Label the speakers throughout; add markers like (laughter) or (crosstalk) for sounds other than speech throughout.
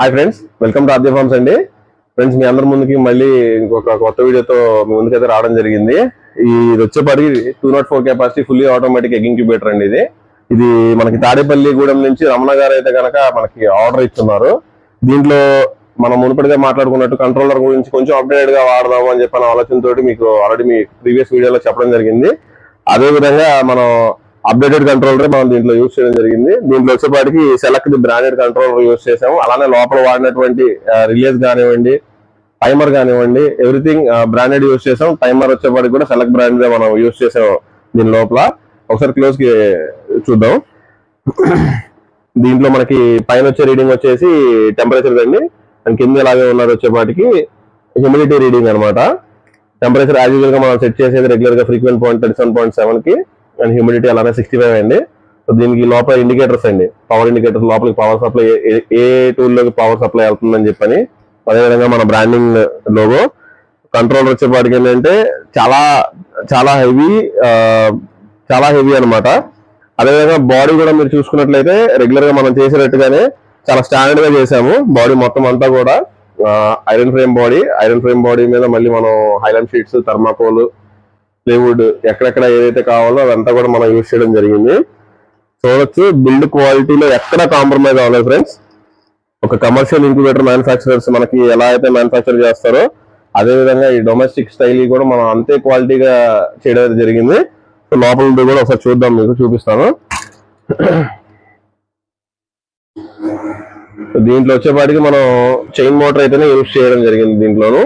Speaker 1: Hi friends welcome to Aadya farms అండి. Friends మీ అందరి ముందుకి మళ్ళీ ఇంకొక కొత్త వీడియోతో మీ ముందుకైతే రావడం జరిగింది. ఈ ఇది వచ్చేపాటికి two naught four capacity fully automatic egg incubator అండి ఇది. ఇది మనకి తాడేపల్లి గూడెం నుంచి రమణ గారు అయితే కనుక మనకి ఆర్డర్ ఇస్తున్నారు. దీంట్లో మనం మునుపటిగా మాట్లాడుకున్నట్టు కంట్రోలర్ గురించి కొంచెం అప్డేటెడ్గా వాడదాము అని చెప్పిన ఆలోచనతో మీకు ఆల్రెడీ మీ ప్రీవియస్ వీడియోలో చెప్పడం జరిగింది. అదేవిధంగా మనం అప్డేటెడ్ కంట్రోలర్ మనం దీంట్లో యూజ్ చేయడం జరిగింది. దీంట్లో వచ్చేపాటికి సెలెక్ట్ బ్రాండెడ్ కంట్రోలర్ యూజ్ చేసాము అలానే లోపల వాడినటువంటి రిలీజ్ కానివ్వండి టైమర్ కానివ్వండి ఎవ్రీథింగ్ బ్రాండెడ్ యూజ్ చేసాం టైమర్ వచ్చేపాటికి కూడా సెలెక్ట్ బ్రాండెడ్ మనం యూజ్ చేసాం దీని లోపల. ఒకసారి క్లోజ్కి చూద్దాం. దీంట్లో మనకి పైన వచ్చే రీడింగ్ వచ్చేసి టెంపరేచర్ అండి అండ్ కింద ఎలాగే ఉన్నారు వచ్చేపాటికి హ్యూమిడిటీ రీడింగ్ అనమాట టెంపరేచర్ యాజ్ యూజువల్గా మనం సెట్ చేసేది రెగ్యులర్గా frequent point thirty seven point సెవెన్కి. అండ్ హ్యూమిడిటీ అలానే సిక్స్టీ ఫైవ్ అండి. సో దీనికి లోపల ఇండికేటర్స్ అండి. పవర్ ఇండికేటర్స్ లోపలికి పవర్ సప్లై ఏ టూల్లోకి పవర్ సప్లై వెళ్తుందని చెప్పని అదేవిధంగా మన బ్రాండింగ్ లోగో కంట్రోలర్ వచ్చేపాటికి ఏంటంటే చాలా చాలా హెవీ చాలా హెవీ అనమాట అదేవిధంగా బాడీ కూడా మీరు చూసుకున్నట్లయితే రెగ్యులర్గా మనం చేసేటట్టుగానే చాలా స్టాండర్డ్గా చేసాము బాడీ మొత్తం అంతా కూడా iron frame body iron frame body మీద మళ్ళీ మనం హైలాండ్ షీట్స్ థర్మాకోల్ ప్లేవుడ్ ఎక్కడెక్కడ ఏదైతే కావాలో అదంతా కూడా మనం యూజ్ చేయడం జరిగింది. చూడొచ్చు బిల్డ్ క్వాలిటీలో ఎక్కడ కాంప్రమైజ్ అవ్వలేదు ఫ్రెండ్స్ ఒక కమర్షియల్ ఇంక్యుబేటర్ మ్యానుఫ్యాక్చరర్స్ మనకి ఎలా అయితే మ్యానుఫ్యాక్చర్ చేస్తారో అదేవిధంగా ఈ డొమెస్టిక్ స్టైల్ కూడా మనం అంతే క్వాలిటీగా చేయడం జరిగింది. సో లోపల కూడా ఒకసారి చూద్దాం మీకు చూపిస్తాను. దీంట్లో వచ్చేపాటికి మనం చైన్ మోటార్ అయితేనే యూజ్ చేయడం జరిగింది దీంట్లోను.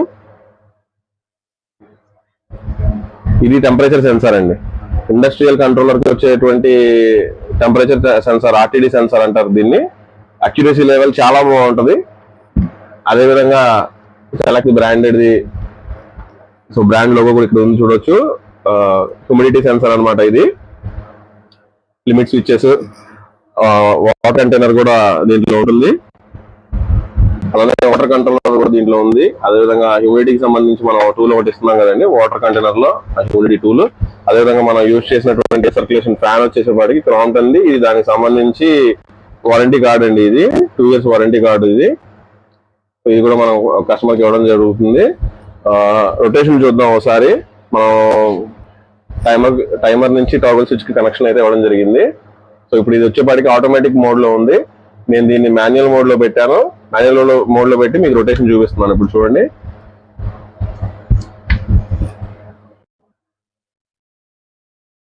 Speaker 1: ఇది టెంపరేచర్ సెన్సార్ అండి. ఇండస్ట్రియల్ కంట్రోలర్కి వచ్చేటువంటి టెంపరేచర్ సెన్సార్ ఆర్టీడీ సెన్సార్ అంటారు దీన్ని. అక్యురసీ లెవెల్ చాలా బాగుంటుంది. అదే విధంగా సెలెక్ట్ బ్రాండెడ్ది సో బ్రాండ్ లోగో కూడా ఇక్కడ ఉంది చూడొచ్చు. హ్యూమిడిటీ సెన్సార్ అన్నమాట ఇది. లిమిట్ స్విచ్చెస్ వాటర్ కంటైనర్ కూడా దీంట్లో ఉంటుంది. అలానే వాటర్ కంట్రోలర్ కూడా దీంట్లో ఉంది. అదేవిధంగా హ్యూమిడిటీకి సంబంధించి మనం టూల్ ఒకటి ఇస్తున్నాం కదండి వాటర్ కంటైనర్లో హ్యూమిడిటీ టూల్ అదేవిధంగా మనం యూజ్ చేసినటువంటి సర్క్యులేషన్ ఫ్యాన్ వచ్చేసేపాటికి క్రాంట్ అండి ఇది దానికి సంబంధించి వారంటీ కార్డ్ అండి ఇది. టూ ఇయర్స్ వారంటీ కార్డు ఇది. ఇది కూడా మనం కస్టమర్కి ఇవ్వడం జరుగుతుంది. రొటేషన్ చూద్దాం ఒకసారి. మనం టైమర్ టైమర్ నుంచి టాగల్ స్విచ్కి కనెక్షన్ అయితే ఇవ్వడం జరిగింది. సో ఇప్పుడు ఇది వచ్చేపాటికి ఆటోమేటిక్ మోడ్లో ఉంది. నేను దీన్ని మాన్యువల్ మోడ్లో పెట్టాను. మాన్యువల్ మోడ్లో పెట్టి మీకు రొటేషన్ చూపిస్తున్నాను. ఇప్పుడు చూడండి.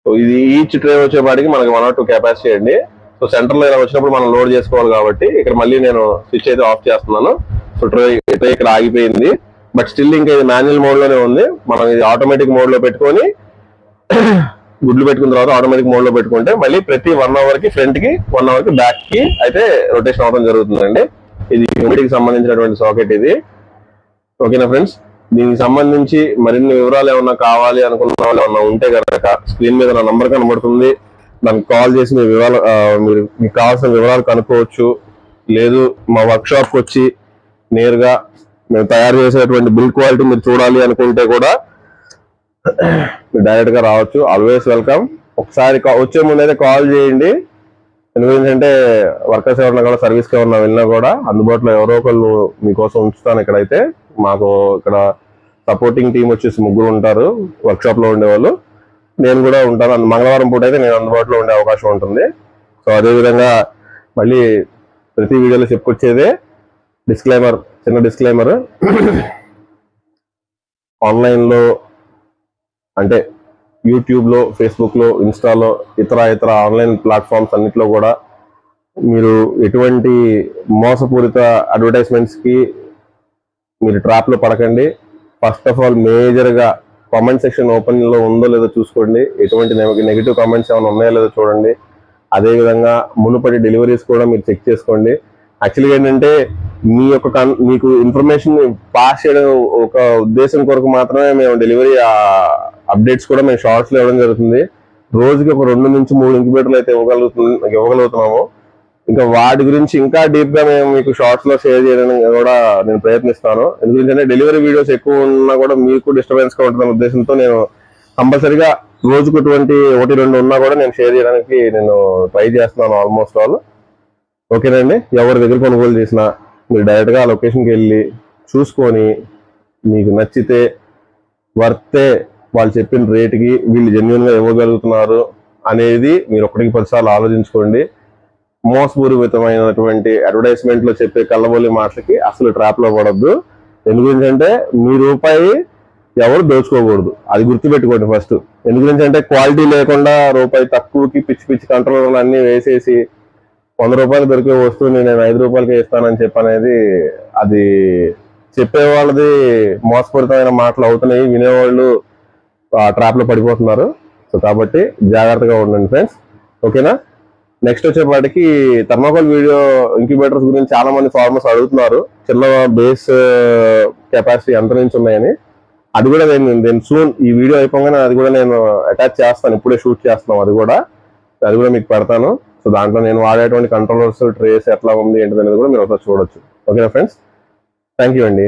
Speaker 1: సో ఇది ఈచ్ ట్రే వచ్చేపాటికి మనకి వన్ ఆర్ టూ కెపాసిటీ అండి. సో సెంటర్లో ఇలా వచ్చినప్పుడు మనం లోడ్ చేసుకోవాలి కాబట్టి ఇక్కడ మళ్ళీ నేను స్విచ్ అయితే ఆఫ్ చేస్తున్నాను. సో ట్రే ట్రే ఇక్కడ ఆగిపోయింది. బట్ స్టిల్ ఇంకా ఇది మాన్యువల్ మోడ్లోనే ఉంది. మనం ఇది ఆటోమేటిక్ మోడ్లో పెట్టుకొని (coughs) గుడ్లు పెట్టుకున్న తర్వాత ఆటోమేటిక్ మోడ్లో పెట్టుకుంటే మళ్ళీ ప్రతి వన్ అవర్కి ఫ్రంట్కి వన్ అవర్కి బ్యాక్కి అయితే రొటేషన్ అవడం జరుగుతుందండి. ఇది హ్యూమిడిటీకి సంబంధించినటువంటి సాకెట్ ఇది. ఓకేనా ఫ్రెండ్స్ దీనికి సంబంధించి మరిన్ని వివరాలు ఏమన్నా కావాలి అనుకున్న వాళ్ళు ఏమన్నా ఉంటే కనుక స్క్రీన్ మీద నా నంబర్ కనబడుతుంది. దానికి కాల్ చేసి మీ వివరాలు మీరు మీకు కావాల్సిన వివరాలు కనుక్కోవచ్చు. లేదు మా వర్క్ వచ్చి నేరుగా మేము తయారు చేసేటువంటి బిల్ క్వాలిటీ మీరు చూడాలి అనుకుంటే కూడా మీరు డైరెక్ట్గా రావచ్చు. ఆల్వేస్ వెల్కమ్ ఒకసారి వచ్చే ముందు అయితే కాల్ చేయండి. ఎందుకు ఏంటంటే వర్కర్స్ ఎవరన్నా కూడా సర్వీస్ ఎవరన్నా వెళ్ళినా కూడా అందుబాటులో ఎవరో ఒకళ్ళు మీకోసం ఉంచుతాను ఇక్కడైతే. మాకు ఇక్కడ సపోర్టింగ్ టీం వచ్చేసి ముగ్గురు ఉంటారు వర్క్ ఉండేవాళ్ళు. నేను కూడా ఉంటాను. మంగళవారం పూట అయితే నేను అందుబాటులో ఉండే అవకాశం ఉంటుంది. సో అదేవిధంగా మళ్ళీ ప్రతి వీడియోలో చెప్పుకొచ్చేదే. డిస్క్లైమర్ చిన్న డిస్క్లైమర్ ఆన్లైన్లో (clears throat) అంటే యూట్యూబ్లో ఫేస్బుక్లో ఇన్స్టాలో ఇతర ఇతర ఆన్లైన్ ప్లాట్ఫామ్స్ అన్నిట్లో కూడా మీరు ఎటువంటి మోసపూరిత అడ్వర్టైజ్మెంట్స్కి మీరు ట్రాప్లో పడకండి. ఫస్ట్ ఆఫ్ ఆల్ మేజర్గా కామెంట్ సెక్షన్ ఓపెన్లో ఉందో లేదో చూసుకోండి. ఎటువంటి నెగిటివ్ కామెంట్స్ ఏమైనా ఉన్నాయో లేదో చూడండి. అదేవిధంగా మునుపటి డెలివరీస్ కూడా మీరు చెక్ చేసుకోండి. యాక్చువల్గా ఏంటంటే మీ యొక్క కన్- మీకు ఇన్ఫర్మేషన్ పాస్ చేయడం ఒక ఉద్దేశం కొరకు మాత్రమే మేము డెలివరీ అప్డేట్స్ కూడా మేము షార్ట్స్లో ఇవ్వడం జరుగుతుంది. రోజుకి ఒక రెండు నుంచి మూడు ఇంక్యుబేటర్లు అయితే ఇవ్వగలుగుతు ఇవ్వగలుగుతున్నాము. ఇంకా వాటి గురించి ఇంకా డీప్గా మేము మీకు షార్ట్స్లో షేర్ చేయడానికి కూడా నేను ప్రయత్నిస్తాను. ఎందుకంటే డెలివరీ వీడియోస్ ఎక్కువ ఉన్నా కూడా మీకు డిస్టర్బెన్స్గా ఉద్దేశంతో నేను కంపల్సరిగా రోజుకు ట్వంటీ ఒకటి రెండు ఉన్నా కూడా నేను షేర్ చేయడానికి నేను ట్రై చేస్తున్నాను ఆల్మోస్ట్ ఆల్. ఓకేనండి? ఎవరి దగ్గర కొనుగోలు చేసినా మీరు డైరెక్ట్గా ఆ లొకేషన్కి వెళ్ళి చూసుకొని మీకు నచ్చితే వర్తే వాళ్ళు చెప్పిన రేటుకి వీళ్ళు జెన్యున్గా ఇవ్వగలుగుతున్నారు అనేది మీరు ఒకటికి పదిసార్లు ఆలోచించుకోండి. మోసపూరితమైనటువంటి అడ్వర్టైజ్మెంట్లో చెప్పే కళ్ళబోలి మాటలకి అసలు ట్రాప్ ఎందు పడద్దు. ఎందుకంటే మీ రూపాయి ఎవరు దోచుకోకూడదు. అది గుర్తుపెట్టుకోండి ఫస్ట్ ఎందుకంటే క్వాలిటీ లేకుండా రూపాయి తక్కువకి పిచ్చి పిచ్చి కంట్రోలర్లు అన్నీ వేసేసి వంద రూపాయలు దొరికే వస్తువుని నేను ఐదు రూపాయలకి ఇస్తానని చెప్పనేది అది చెప్పే వాళ్ళది మోసపూరితమైన మాటలు అవుతున్నాయి వినేవాళ్ళు ఆ ట్రాప్లో పడిపోతున్నారు. సో కాబట్టి జాగ్రత్తగా ఉండండి ఫ్రెండ్స్. ఓకేనా? నెక్స్ట్ వచ్చేపాటికి థర్మాకోల్ వీడియో ఇంక్యుబేటర్స్ గురించి చాలా మంది ఫార్మర్స్ అడుగుతున్నారు. చిన్న బేస్ కెపాసిటీ ఎంత నుంచి ఉన్నాయని. అది కూడా నేను నేను సూన్ ఈ వీడియో అయిపోగానే అది కూడా నేను అటాచ్ చేస్తాను. ఇప్పుడే షూట్ చేస్తున్నాం అది కూడా. అది కూడా మీకు పెడతాను. సో దాంట్లో నేను వాడేటువంటి కంట్రోలర్స్ ట్రేస్ ఎట్లా ఉంది ఏంటిది అనేది కూడా మీరు ఒకసారి చూడొచ్చు. ఓకేనా ఫ్రెండ్స్ థ్యాంక్ యూ అండి.